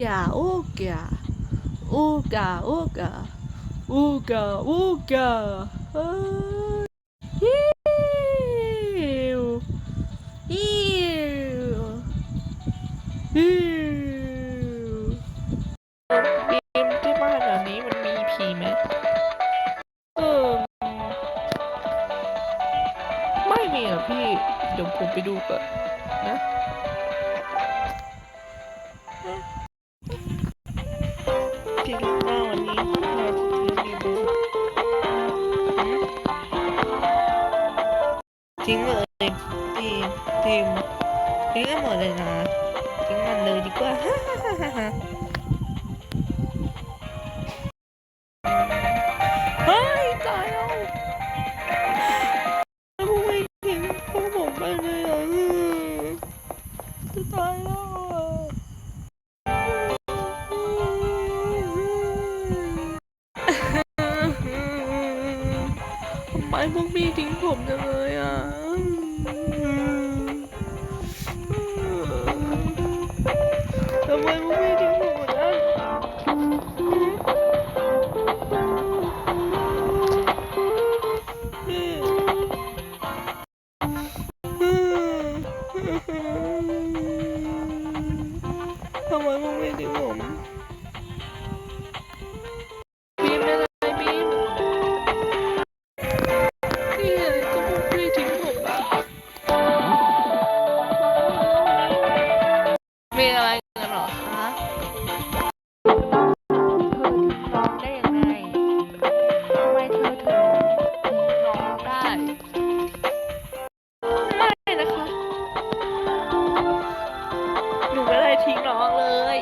Ooga, ooga, ooga, ooga, ooga, ooga. Ah, Ew, ew, ew. บีมที่บ้านหลังนี้มันมีผีไหมเออไม่มีอะพี่เดี๋ยวผมไปดูก่อนนะพี่ รู้ว่าวันนี้เราจะมีบุญทิ้งเลยพี่ทีมทิ้งกันหมดเลยนะทิ้งมันเลยดีกว่าเฮ้ยตายแล้วทำไมทิ้งพวกผมไปเลยอะจะตายแล้ว ทำไมพวกพี่ทิ้งผมจังเลยอะทำไมพวกพี่ทิ้งผมหมดอะทำไมพวกพี่ทิ้งผม หนูไม่ได้ทิ้งน้องเลย